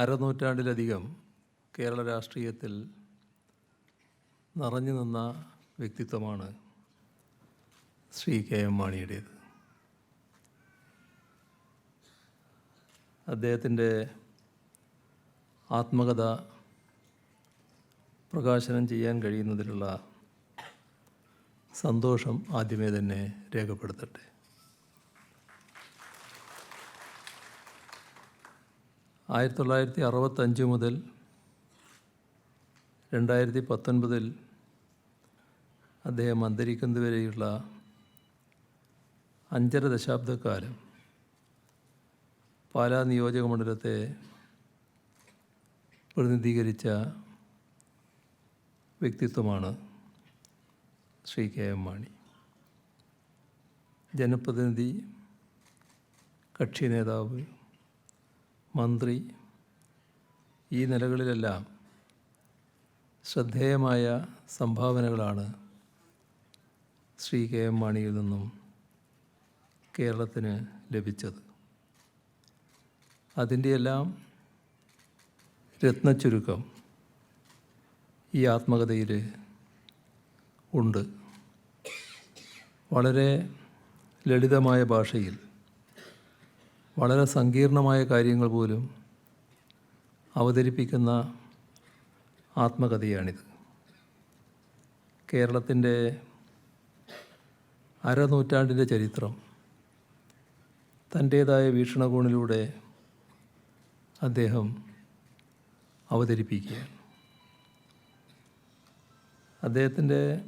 അരനൂറ്റാണ്ടിലധികം കേരള രാഷ്ട്രീയത്തിൽ നിറഞ്ഞു നിന്ന വ്യക്തിത്വമാണ് ശ്രീ കെ എം മാണിയുടേത്. അദ്ദേഹത്തിന്റെ ആത്മകഥ പ്രകാശനം ചെയ്യാൻ കഴിയുന്നതിലുള്ള സന്തോഷം ആദ്യമേ തന്നെ രേഖപ്പെടുത്തട്ടെ. ആയിരത്തി തൊള്ളായിരത്തി അറുപത്തഞ്ച് മുതൽ രണ്ടായിരത്തി പത്തൊൻപതിൽ അദ്ദേഹം അന്തരിക്കുന്നതുവരെയുള്ള അഞ്ചര ദശാബ്ദക്കാലം പാലാ നിയോജക മണ്ഡലത്തെ പ്രതിനിധീകരിച്ച വ്യക്തിത്വമാണ് ശ്രീ കെ എം മാണി. ജനപ്രതിനിധി കക്ഷി നേതാവ് മന്ത്രി ഈ നിലകളിലെല്ലാം ശ്രദ്ധേയമായ സംഭാവനകളാണ് ശ്രീ കെ എം മാണിയിൽ നിന്നും കേരളത്തിന് ലഭിച്ചത്. അതിന്റെയെല്ലാം രത്നച്ചുരുക്കം ഈ ആത്മകഥയിൽ ഉണ്ട്. വളരെ ലളിതമായ ഭാഷയിൽ വളരെ സങ്കീർണമായ കാര്യങ്ങൾ പോലും അവതരിപ്പിക്കുന്ന ആത്മകഥയാണിത്. കേരളത്തിന്റെ അരനൂറ്റാണ്ടിന്റെ ചരിത്രം തന്റേതായ വീക്ഷണകോണിലൂടെ അദ്ദേഹം അവതരിപ്പിക്കുകയാണ്. അദ്ദേഹത്തിന്റെ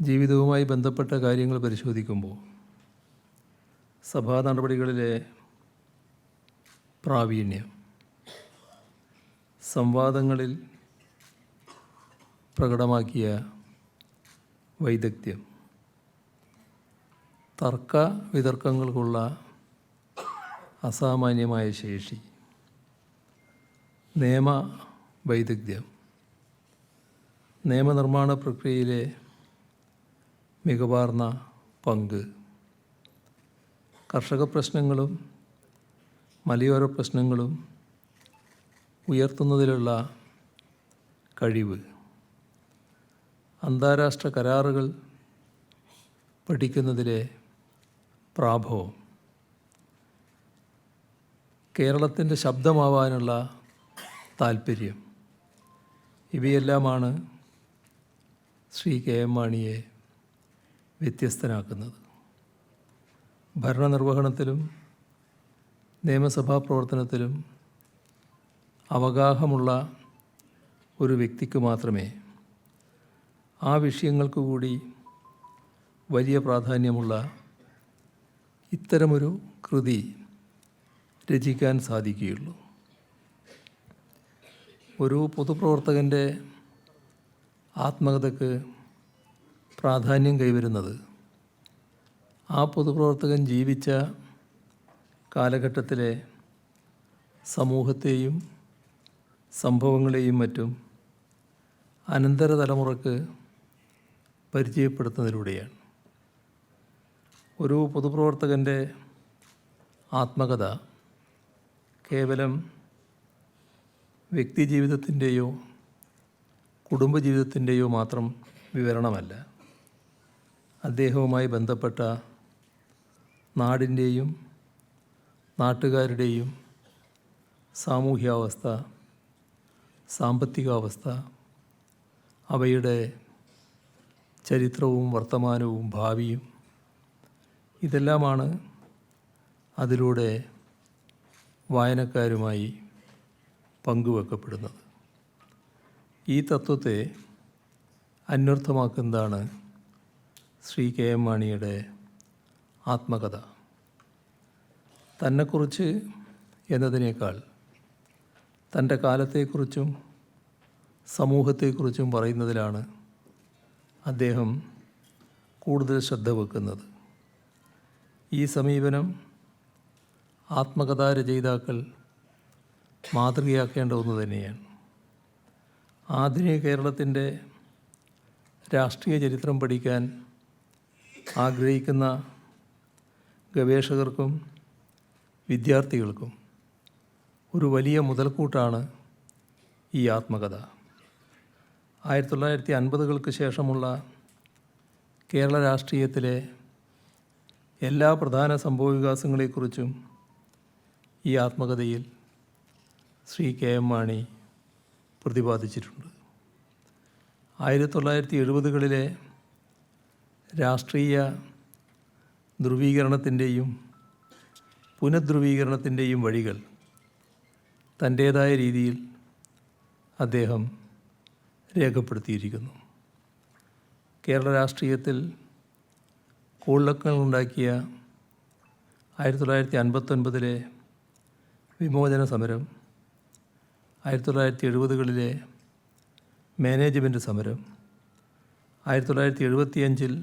ജീവിതവുമായി ബന്ധപ്പെട്ട കാര്യങ്ങൾ പരിശോധിക്കുമ്പോൾ സഭാ നടപടികളിലെ പ്രാവീണ്യം. സംവാദങ്ങളിൽ പ്രകടമാക്കിയ വൈദഗ്ധ്യം. തർക്ക വിതർക്കങ്ങൾക്കുള്ള അസാമാന്യമായ ശേഷി. നിയമ വൈദഗ്ധ്യം. നിയമനിർമ്മാണ പ്രക്രിയയിലെ മികവാർന്ന പങ്ക്. കർഷക പ്രശ്നങ്ങളും മലയോര പ്രശ്നങ്ങളും ഉയർത്തുന്നതിലുള്ള കഴിവ്. അന്താരാഷ്ട്ര കരാറുകൾ പഠിക്കുന്നതിലെ പ്രാഭവം. കേരളത്തിന്റെ ശബ്ദമാവാനുള്ള താല്പര്യം ഇവയെല്ലാമാണ് ശ്രീ കെ എം മാണിയെ വ്യത്യസ്തനാക്കുന്നത്. ഭരണനിർവഹണത്തിലും നിയമസഭാ പ്രവർത്തനത്തിലും അവഗാഹമുള്ള ഒരു വ്യക്തിക്ക് മാത്രമേ ആ വിഷയങ്ങൾക്ക് കൂടി വലിയ പ്രാധാന്യമുള്ള ഇത്തരമൊരു കൃതി രചിക്കാൻ സാധിക്കുകയുള്ളൂ. ഒരു പൊതുപ്രവർത്തകന്റെ ആത്മകഥയ്ക്ക് പ്രാധാന്യം കൈവരുന്നത് ആ പൊതുപ്രവർത്തകൻ ജീവിച്ച കാലഘട്ടത്തിലെ സമൂഹത്തെയും സംഭവങ്ങളെയും മറ്റും അനന്തര തലമുറയ്ക്ക് പരിചയപ്പെടുത്തുന്നതിലൂടെയാണ്. ഒരു പൊതുപ്രവർത്തകന്റെ ആത്മകഥ കേവലം വ്യക്തിജീവിതത്തിന്റെയോ കുടുംബജീവിതത്തിന്റെയോ മാത്രം വിവരണമല്ല. അദ്ദേഹവുമായി ബന്ധപ്പെട്ട നാടിന്റെയും നാട്ടുകാരുടെയും സാമൂഹ്യാവസ്ഥ സാമ്പത്തികാവസ്ഥ അവയുടെ ചരിത്രവും വർത്തമാനവും ഭാവിയും ഇതെല്ലാമാണ് അതിലൂടെ വായനക്കാരുമായി പങ്കുവെക്കപ്പെടുന്നത്. ഈ തത്വത്തെ അന്വർത്ഥമാക്കുന്നതാണ് ശ്രീ കെ എം മാണിയുടെ ആത്മകഥ. തന്നെക്കുറിച്ച് എന്നതിനേക്കാൾ തന്റെ കാലത്തെക്കുറിച്ചും സമൂഹത്തെക്കുറിച്ചും പറയുന്നതിലാണ് അദ്ദേഹം കൂടുതൽ ശ്രദ്ധ വെക്കുന്നത്. ഈ സമീപനം ആത്മകഥാ രചയിതാക്കൾ മാതൃകയാക്കേണ്ട ഒന്ന് തന്നെയാണ്. ആധുനിക കേരളത്തിന്റെ രാഷ്ട്രീയ ചരിത്രം പഠിക്കാൻ ആഗ്രഹിക്കുന്ന ഗവേഷകർക്കും വിദ്യാർത്ഥികൾക്കും ഒരു വലിയ മുതൽക്കൂട്ടാണ് ഈ ആത്മകഥ. ആയിരത്തി തൊള്ളായിരത്തി അൻപതുകൾക്ക് ശേഷമുള്ള കേരള രാഷ്ട്രീയത്തിലെ എല്ലാ പ്രധാന സംഭവവികാസങ്ങളെക്കുറിച്ചും ഈ ആത്മകഥയിൽ ശ്രീ കെ എം മാണി പ്രതിപാദിച്ചിട്ടുണ്ട്. ആയിരത്തി തൊള്ളായിരത്തി എഴുപതുകളിലെ രാഷ്ട്രീയ ധ്രുവീകരണത്തിന്റെയും പുനഃധ്രുവീകരണത്തിന്റെയും വഴികൾ തന്റേതായ രീതിയിൽ അദ്ദേഹം രേഖപ്പെടുത്തിയിരിക്കുന്നു. കേരള രാഷ്ട്രീയത്തിൽ ഉണ്ടാക്കിയ ആയിരത്തി തൊള്ളായിരത്തി അൻപത്തൊൻപതിലെ വിമോചന സമരം ആയിരത്തി തൊള്ളായിരത്തി എഴുപതുകളിലെ മാനേജ്മെന്റ് സമരം ആയിരത്തി തൊള്ളായിരത്തി എഴുപത്തിയഞ്ചിൽ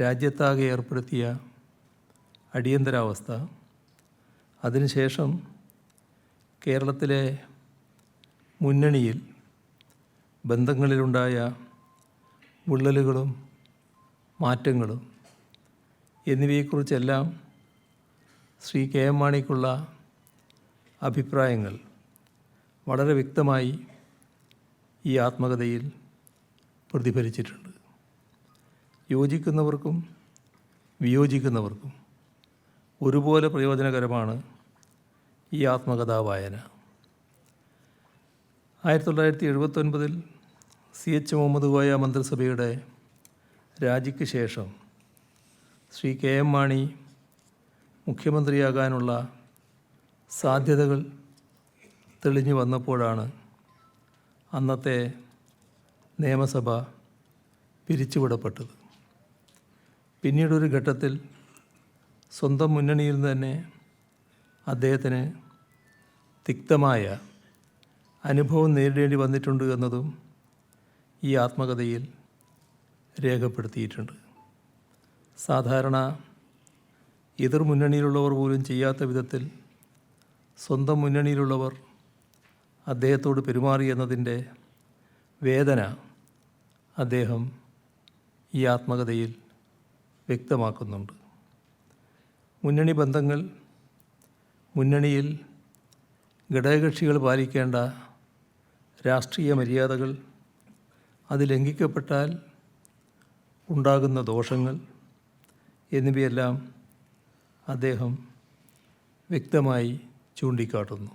രാജ്യത്താകെ ഏർപ്പെടുത്തിയ അടിയന്തരാവസ്ഥ. അതിനുശേഷം കേരളത്തിലെ മുന്നണിയിൽ ബന്ധങ്ങളിലുണ്ടായ വിള്ളലുകളും മാറ്റങ്ങളും എന്നിവയെക്കുറിച്ചെല്ലാം ശ്രീ കെ എം മാണിക്കുള്ള അഭിപ്രായങ്ങൾ വളരെ വ്യക്തമായി ഈ ആത്മകഥയിൽ പ്രതിഫലിച്ചിട്ടുണ്ട്. യോജിക്കുന്നവർക്കും വിയോജിക്കുന്നവർക്കും ഒരുപോലെ പ്രയോജനകരമാണ് ഈ ആത്മകഥാ വായന ആയിരത്തി തൊള്ളായിരത്തി എഴുപത്തൊൻപതിൽ സി എച്ച് മുഹമ്മദ് കോയ മന്ത്രിസഭയുടെ രാജിക്ക് ശേഷം ശ്രീ കെ എം മാണി മുഖ്യമന്ത്രിയാകാനുള്ള സാധ്യതകൾ തെളിഞ്ഞു വന്നപ്പോഴാണ് അന്നത്തെ നിയമസഭ പിരിച്ചുവിടപ്പെട്ടത്. പിന്നീടൊരു ഘട്ടത്തിൽ സ്വന്തം മുന്നണിയിൽ നിന്ന് തന്നെ അദ്ദേഹത്തിന് തിക്തമായ അനുഭവം നേരിടേണ്ടി വന്നിട്ടുണ്ട് എന്നതും ഈ ആത്മകഥയിൽ രേഖപ്പെടുത്തിയിട്ടുണ്ട്. സാധാരണ എതിർ മുന്നണിയിലുള്ളവർ പോലും ചെയ്യാത്ത വിധത്തിൽ സ്വന്തം മുന്നണിയിലുള്ളവർ അദ്ദേഹത്തോട് പെരുമാറി എന്നതിന്റെ വേദന അദ്ദേഹം ഈ ആത്മകഥയിൽ വ്യക്തമാക്കുന്നുണ്ട്. മുന്നണി ബന്ധങ്ങൾ മുന്നണിയിൽ ഘടകകക്ഷികൾ പാലിക്കേണ്ട രാഷ്ട്രീയ മര്യാദകൾ അത് ലംഘിക്കപ്പെട്ടാൽ ഉണ്ടാകുന്ന ദോഷങ്ങൾ എന്നിവയെല്ലാം അദ്ദേഹം വ്യക്തമായി ചൂണ്ടിക്കാട്ടുന്നു.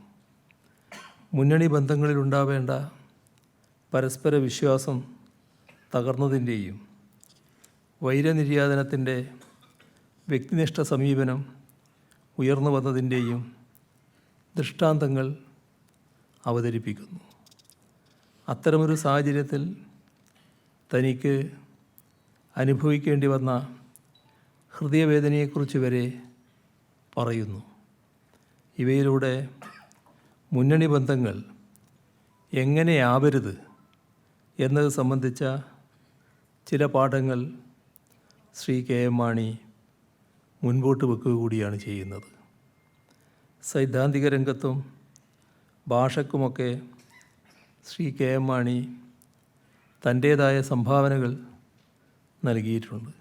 മുന്നണി ബന്ധങ്ങളിലുണ്ടാവേണ്ട പരസ്പര വിശ്വാസം തകർന്നതിന്റെയും വൈരനിര്യാതനത്തിന്റെ വ്യക്തിനിഷ്ഠ സമീപനം ഉയർന്നു വന്നതിന്റെയും ദൃഷ്ടാന്തങ്ങൾ അവതരിപ്പിക്കുന്നു. അത്തരമൊരു സാഹചര്യത്തിൽ തനിക്ക് അനുഭവിക്കേണ്ടി വന്ന ഹൃദയവേദനയെക്കുറിച്ച് വരെ പറയുന്നു. ഇവയിലൂടെ മുന്നണി ബന്ധങ്ങൾ എങ്ങനെയാവരുത് എന്നത് സംബന്ധിച്ച ചില പാഠങ്ങൾ ശ്രീ കെ എം മാണി മുൻപോട്ട് വെക്കുക കൂടിയാണ് ചെയ്യുന്നത്. സൈദ്ധാന്തിക രംഗത്തും ഭാഷക്കുമൊക്കെ ശ്രീ കെ എം മാണി തന്റേതായ സംഭാവനകൾ നൽകിയിട്ടുണ്ട്.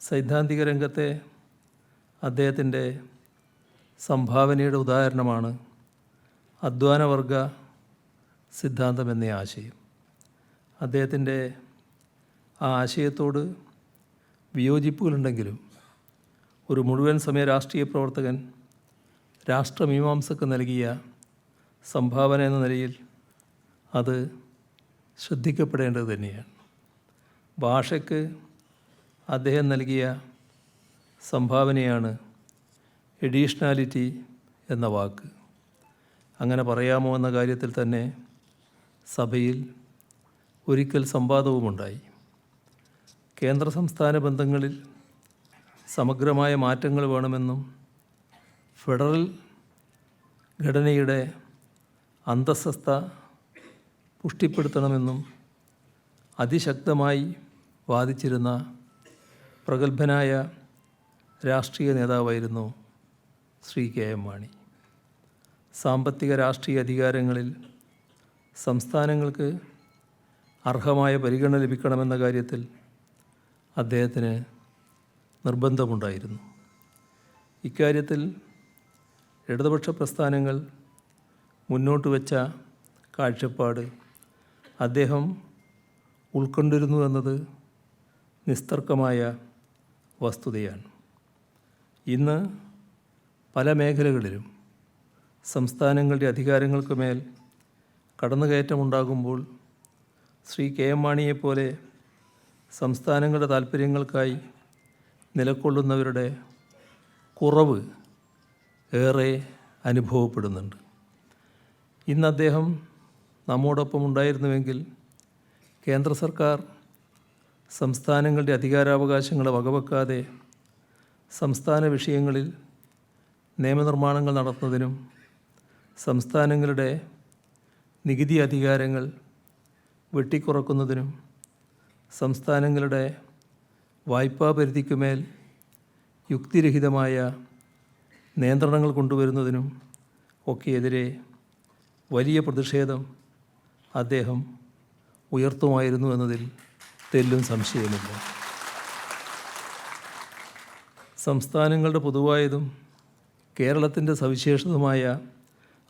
സൈദ്ധാന്തിക രംഗത്തെ അദ്ദേഹത്തിന്റെ സംഭാവനയുടെ ഉദാഹരണമാണ് അധ്വാനവർഗ സിദ്ധാന്തം എന്ന ആശയം. അദ്ദേഹത്തിന്റെ ആ ആശയത്തോട് വിയോജിപ്പുകളുണ്ടെങ്കിലും ഒരു മുഴുവൻ സമയ രാഷ്ട്രീയ പ്രവർത്തകൻ രാഷ്ട്രമീമാംസക്ക് നൽകിയ സംഭാവന എന്ന നിലയിൽ അത് ശ്രദ്ധിക്കപ്പെടേണ്ടത് തന്നെയാണ്. ഭാഷയ്ക്ക് അദ്ദേഹം നൽകിയ സംഭാവനയാണ് എഡീഷണാലിറ്റി എന്ന വാക്ക്. അങ്ങനെ പറയാമോ എന്ന കാര്യത്തിൽ തന്നെ സഭയിൽ ഒരിക്കൽ സംവാദവുമുണ്ടായി. കേന്ദ്ര സംസ്ഥാന ബന്ധങ്ങളിൽ സമഗ്രമായ മാറ്റങ്ങൾ വേണമെന്നും ഫെഡറൽ ഘടനയുടെ അന്തസ്സസ്ഥ പുഷ്ടിപ്പെടുത്തണമെന്നും അതിശക്തമായി വാദിച്ചിരുന്ന പ്രഗത്ഭനായ രാഷ്ട്രീയ നേതാവായിരുന്നു ശ്രീ കെ എം മാണി. സാമ്പത്തിക രാഷ്ട്രീയ അധികാരങ്ങളിൽ സംസ്ഥാനങ്ങൾക്ക് അർഹമായ പരിഗണന ലഭിക്കണമെന്ന കാര്യത്തിൽ അദ്ദേഹത്തിന് നിർബന്ധമുണ്ടായിരുന്നു. ഇക്കാര്യത്തിൽ ഇടതുപക്ഷ പ്രസ്ഥാനങ്ങൾ മുന്നോട്ട് വെച്ച കാഴ്ചപ്പാട് അദ്ദേഹം ഉൾക്കൊണ്ടിരുന്നു എന്നത് നിസ്തർക്കമായ വസ്തുതയാണ്. ഇന്ന് പല മേഖലകളിലും സംസ്ഥാനങ്ങളുടെ അധികാരങ്ങൾക്ക് മേൽ കടന്നുകയറ്റമുണ്ടാകുമ്പോൾ ശ്രീ കെ എം മാണിയെപ്പോലെ സംസ്ഥാനങ്ങളുടെ താല്പര്യങ്ങൾക്കായി നിലകൊള്ളുന്നവരുടെ കുറവ് ഏറെ അനുഭവപ്പെടുന്നുണ്ട്. ഇന്ന് അദ്ദേഹം നമ്മോടൊപ്പം ഉണ്ടായിരുന്നുവെങ്കിൽ കേന്ദ്ര സർക്കാർ സംസ്ഥാനങ്ങളുടെ അധികാരാവകാശങ്ങളെ വകവെക്കാതെ സംസ്ഥാന വിഷയങ്ങളിൽ നിയമനിർമ്മാണങ്ങൾ നടത്തുന്നതിനും സംസ്ഥാനങ്ങളുടെ നികുതി അധികാരങ്ങൾ വെട്ടിക്കുറക്കുന്നതിനും സംസ്ഥാനങ്ങളുടെ വായ്പാ പരിധിക്കുമേൽ യുക്തിരഹിതമായ നിയന്ത്രണങ്ങൾ കൊണ്ടുവരുന്നതിനും ഒക്കെ എതിരെ വലിയ പ്രതിഷേധം അദ്ദേഹം ഉയർത്തുമായിരുന്നു എന്നതിൽ തെല്ലും സംശയമില്ല സംസ്ഥാനങ്ങളുടെ പൊതുവായതും കേരളത്തിന്റെ സവിശേഷതമായ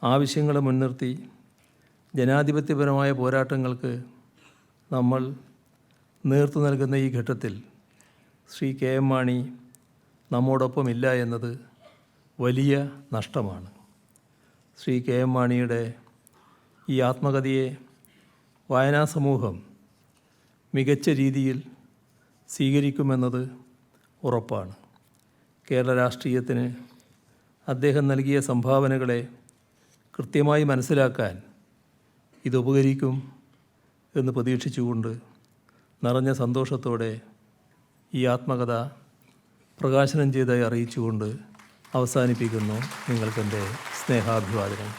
ആവശ്യങ്ങളെ മുൻനിർത്തി ജനാധിപത്യപരമായ പോരാട്ടങ്ങൾക്ക് നമ്മൾ നേർത്തു നൽകുന്ന ഈ ഘട്ടത്തിൽ ശ്രീ കെ എം മാണി നമ്മോടൊപ്പമില്ല എന്നത് വലിയ നഷ്ടമാണ്. ശ്രീ കെ എം മാണിയുടെ ഈ ആത്മകഥയെ വായനാ സമൂഹം മികച്ച രീതിയിൽ സ്വീകരിക്കുമെന്നത് ഉറപ്പാണ്. കേരള രാഷ്ട്രീയത്തിന് അദ്ദേഹം നൽകിയ സംഭാവനകളെ കൃത്യമായി മനസ്സിലാക്കാൻ ഇത് ഉപകരിക്കും എന്ന് പ്രതീക്ഷിച്ചുകൊണ്ട് നിറഞ്ഞ സന്തോഷത്തോടെ ഈ ആത്മകഥ പ്രകാശനം ചെയ്തായി അറിയിച്ചുകൊണ്ട് അവസാനിപ്പിക്കുന്നു നിങ്ങൾക്കെന്റെ സ്നേഹാഭിവാദനം